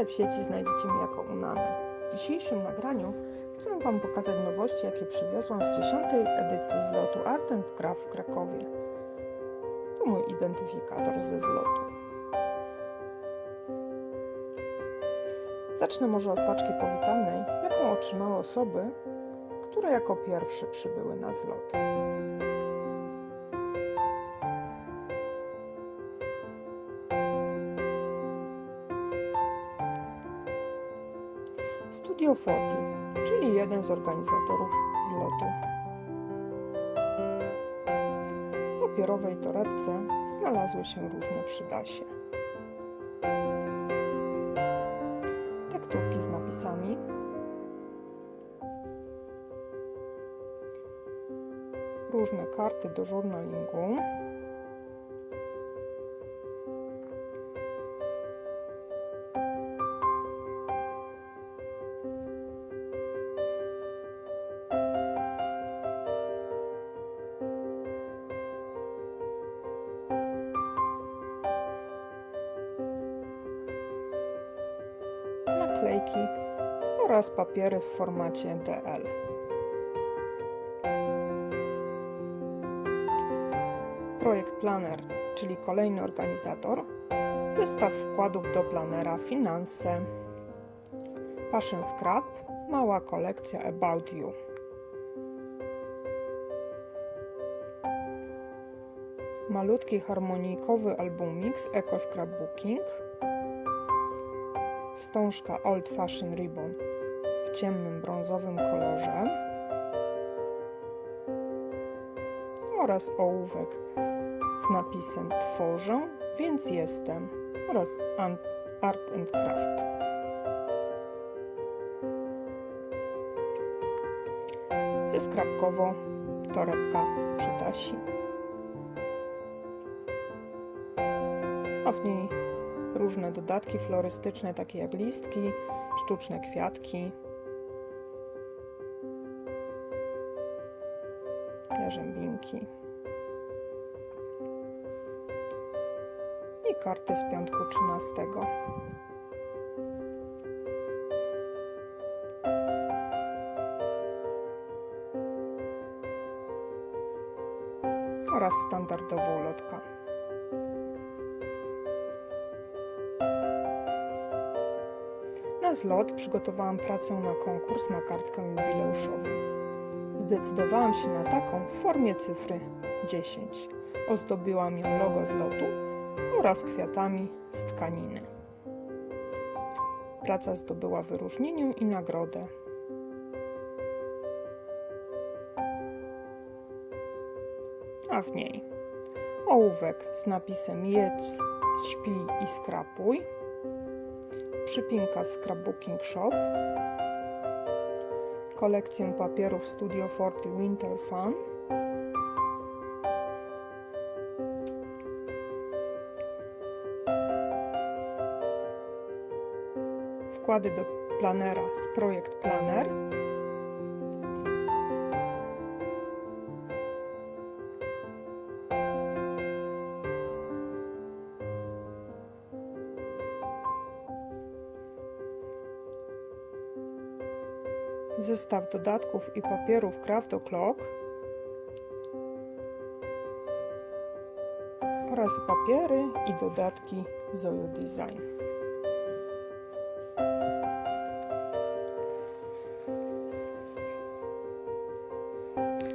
ale w sieci znajdziecie mnie jako Unanę. W dzisiejszym nagraniu chcę Wam pokazać nowości, jakie przywiozłam z 10. edycji zlotu Art and Craft w Krakowie. To mój identyfikator ze zlotu. Zacznę może od paczki powitalnej, jaką otrzymały osoby, które jako pierwsze przybyły na zlot. Forty, czyli jeden z organizatorów zlotu. W papierowej torebce znalazły się różne przydasie. Tekturki z napisami. Różne karty do żurnalingu. Naklejki oraz papiery w formacie DL. Projekt Planner, czyli kolejny organizator, zestaw wkładów do planera, finanse, Passion Scrap, mała kolekcja About You. Malutki harmonijkowy albumik z Eco Scrapbooking, wstążka Old Fashion Ribbon w ciemnym brązowym kolorze oraz ołówek z napisem Tworzę, więc jestem oraz Art and Craft. Ze skrapkowo torebka przytasi. A w niej różne dodatki florystyczne, takie jak listki, sztuczne kwiatki, jarzębinki i karty z piątku 13. oraz standardową lotka. Na zlot przygotowałam pracę na konkurs na kartkę jubileuszową. Zdecydowałam się na taką w formie cyfry 10. Ozdobiłam ją logo zlotu oraz kwiatami z tkaniny. Praca zdobyła wyróżnienie i nagrodę. A w niej ołówek z napisem jedz, śpi i skrapuj przypinka Scrapbooking Shop, kolekcję papierów Studio Forty Winter Fun, wkłady do planera z Projekt Planner, zestaw dodatków i papierów Craft O'Clock oraz papiery i dodatki Zoyo Design.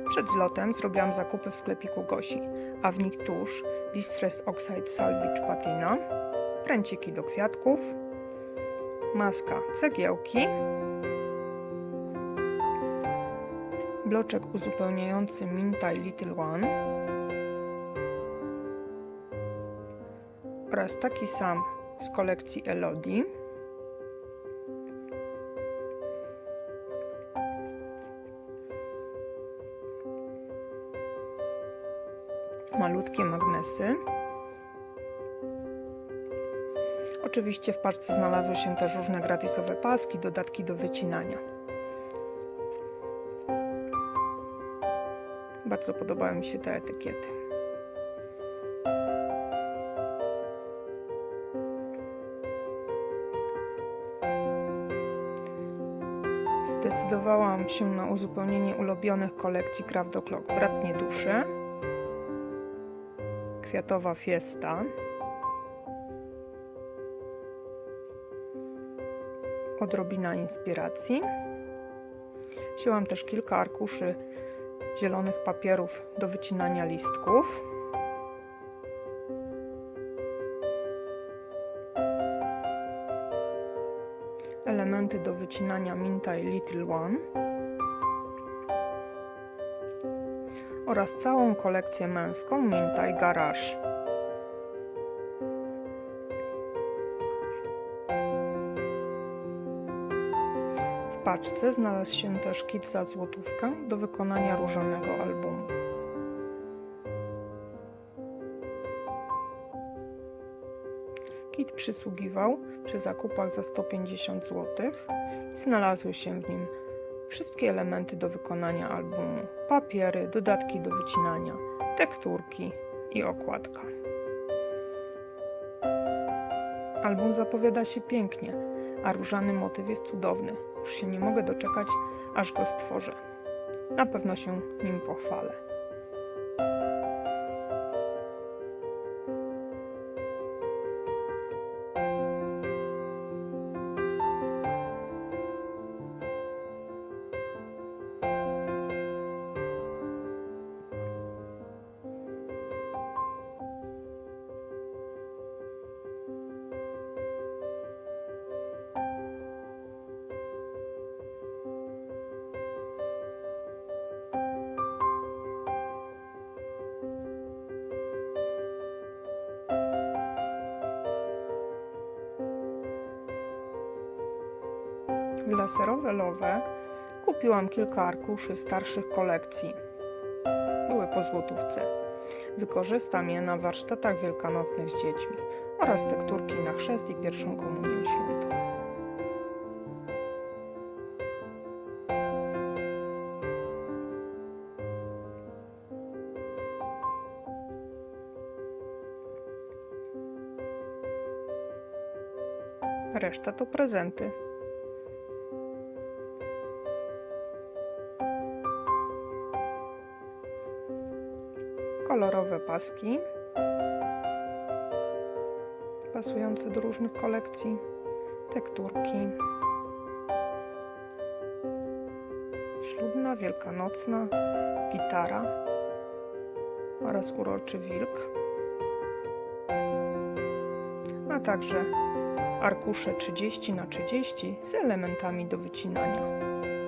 Przed zlotem zrobiłam zakupy w sklepiku Gosi, a w nich tusz Distress Oxide Salvage Patina, pręciki do kwiatków, maska cegiełki, bloczek uzupełniający Minta i Little One oraz taki sam z kolekcji Elodie. Malutkie magnesy. Oczywiście w paczce znalazły się też różne gratisowe paski, dodatki do wycinania. Bardzo podobały mi się te etykiety. Zdecydowałam się na uzupełnienie ulubionych kolekcji Craft do Clock Bratnie Duszy, Kwiatowa Fiesta, Odrobina Inspiracji. Wzięłam też kilka arkuszy zielonych papierów do wycinania listków. Elementy do wycinania Minta i Little One oraz całą kolekcję męską Minta i Garage. Paczce znalazł się też kit za złotówkę do wykonania różanego albumu. Kit przysługiwał przy zakupach za 150 zł i znalazły się w nim wszystkie elementy do wykonania albumu: papiery, dodatki do wycinania, tekturki i okładka. Album zapowiada się pięknie, a różany motyw jest cudowny. Już się nie mogę doczekać, aż go stworzę. Na pewno się nim pochwalę. Laserowe lowe kupiłam kilka arkuszy starszych kolekcji. Były po złotówce. Wykorzystam je na warsztatach wielkanocnych z dziećmi oraz tekturki na chrzest i pierwszą komunię świętą. Reszta to prezenty. Kolorowe paski pasujące do różnych kolekcji, tekturki, ślubna, wielkanocna, gitara oraz uroczy wilk, a także arkusze 30 na 30 z elementami do wycinania.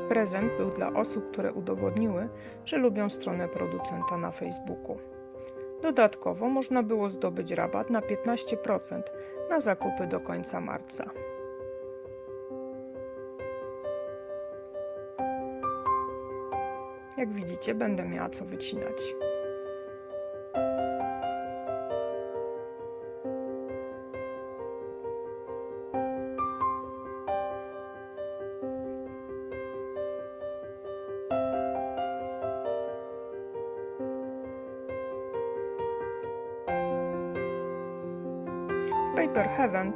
Prezent był dla osób, które udowodniły, że lubią stronę producenta na Facebooku. Dodatkowo można było zdobyć rabat na 15% na zakupy do końca marca. Jak widzicie, będę miała co wycinać.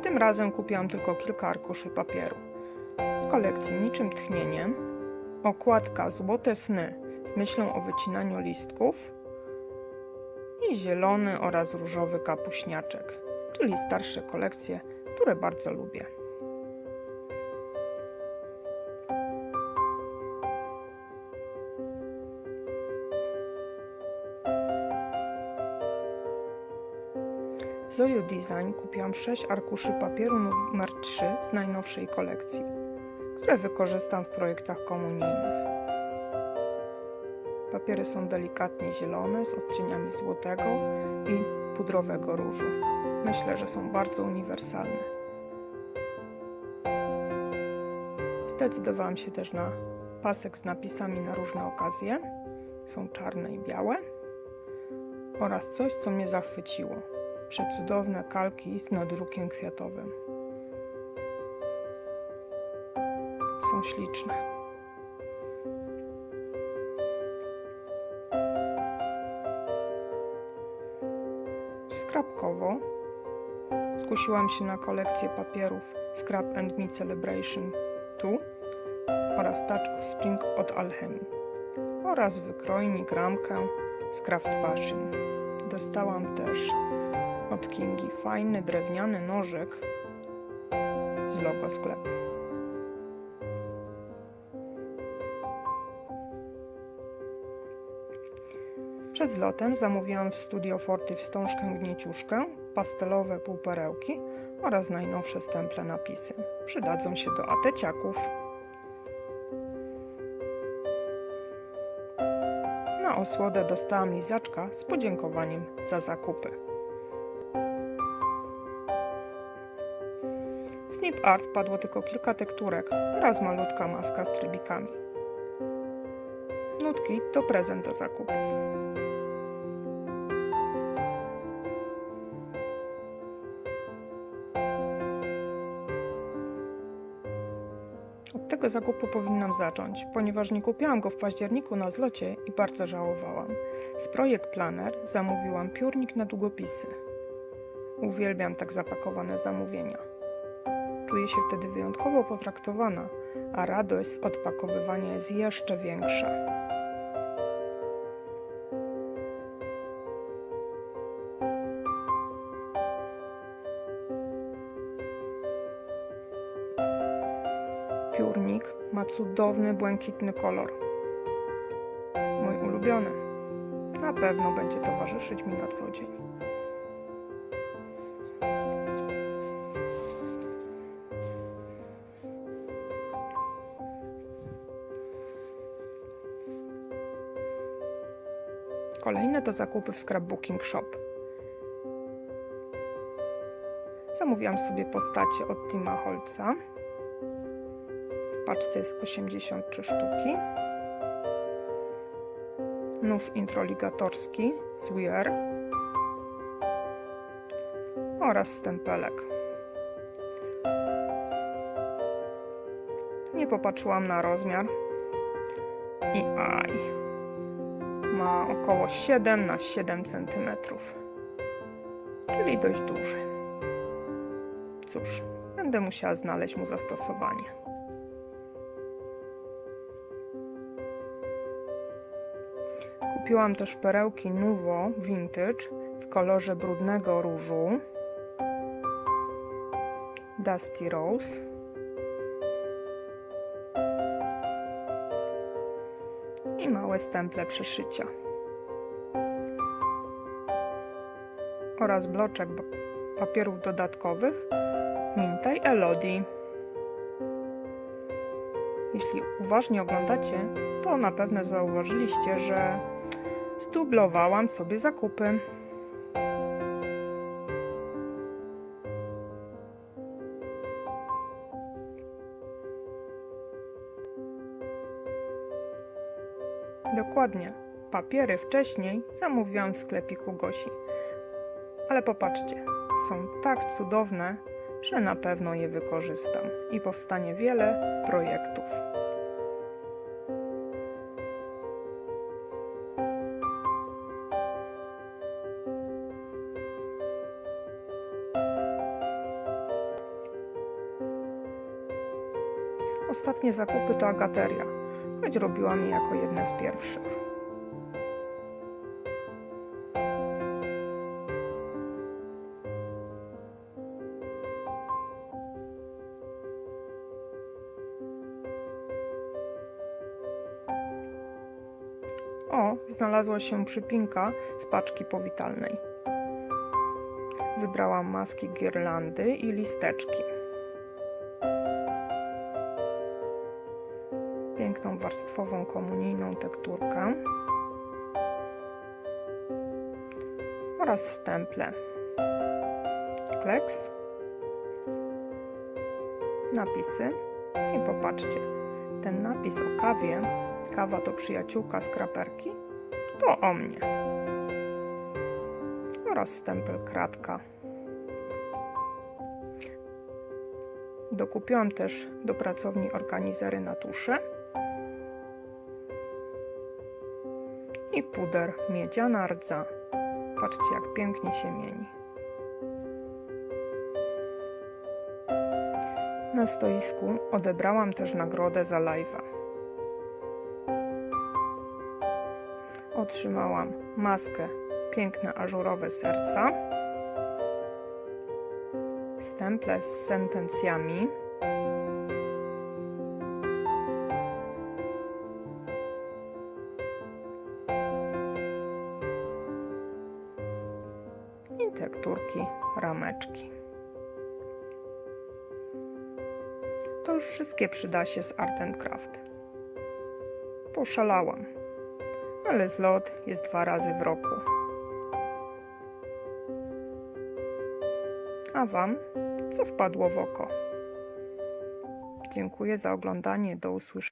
Tym razem kupiłam tylko kilka arkuszy papieru. Z kolekcji Niczym Tchnieniem, okładka Złote Sny z myślą o wycinaniu listków i zielony oraz różowy kapuśniaczek, czyli starsze kolekcje, które bardzo lubię. Zoju Design kupiłam 6 arkuszy papieru numer 3 z najnowszej kolekcji, które wykorzystam w projektach komunijnych. Papiery są delikatnie zielone z odcieniami złotego i pudrowego różu. Myślę, że są bardzo uniwersalne. Zdecydowałam się też na pasek z napisami na różne okazje. Są czarne i białe. Oraz coś, co mnie zachwyciło przecudowne kalki z nadrukiem kwiatowym. Są śliczne. Skrapkowo skusiłam się na kolekcję papierów Scrap and Me Celebration 2 oraz Touch of Spring od Alchemii oraz wykrojnik ramkę z Craft Passion. Dostałam też od Kingi fajny drewniany nożyk z logo sklepu. Przed zlotem zamówiłam w Studio Forty wstążkę gnieciuszkę, pastelowe półperełki oraz najnowsze stemple napisy. Przydadzą się do ateciaków. Na osłodę dostałam lizaczka z podziękowaniem za zakupy. Art wpadło tylko kilka tekturek oraz malutka maska z trybikami. Nutki to prezent do zakupów. Od tego zakupu powinnam zacząć, ponieważ nie kupiłam go w październiku na zlocie i bardzo żałowałam. Z Projekt Planner zamówiłam piórnik na długopisy. Uwielbiam tak zapakowane zamówienia. Czuję się wtedy wyjątkowo potraktowana, a radość z odpakowywania jest jeszcze większa. Piórnik ma cudowny błękitny kolor. Mój ulubiony. Na pewno będzie towarzyszyć mi na co dzień. Kolejne to zakupy w Scrapbooking Shop. Zamówiłam sobie postacie od Tima Holca. W paczce jest 83 sztuki. Nóż introligatorski z Weir oraz stempelek. Nie popatrzyłam na rozmiar i aj, ma około 7 na 7 cm, czyli dość duży. Cóż, będę musiała znaleźć mu zastosowanie. Kupiłam też perełki Nuvo Vintage w kolorze brudnego różu Dusty Rose i małe stemple przeszycia oraz bloczek papierów dodatkowych Mintaj Elodie. Jeśli uważnie oglądacie, to na pewno zauważyliście, że zdublowałam sobie zakupy. Dokładnie. Papiery wcześniej zamówiłam w sklepiku Gosi. Ale popatrzcie, są tak cudowne, że na pewno je wykorzystam i powstanie wiele projektów. Ostatnie zakupy to agateria, choć robiłam je jako jedne z pierwszych. O, znalazła się przypinka z paczki powitalnej. Wybrałam maski girlandy i listeczki. Warstwową komunijną tekturkę oraz stemple. Kleks, napisy i popatrzcie, ten napis o kawie kawa to przyjaciółka z kraperki, to o mnie. Oraz stempel kratka. Dokupiłam też do pracowni organizery na tusze i puder miedziana rdza. Patrzcie, jak pięknie się mieni. Na stoisku odebrałam też nagrodę za live'a. Otrzymałam maskę piękne ażurowe serca, stemple z sentencjami, i tekturki, rameczki. To już wszystkie przyda się z Art and Craft. Poszalałam, ale zlot jest dwa razy w roku. A Wam co wpadło w oko? Dziękuję za oglądanie. Do usłyszenia.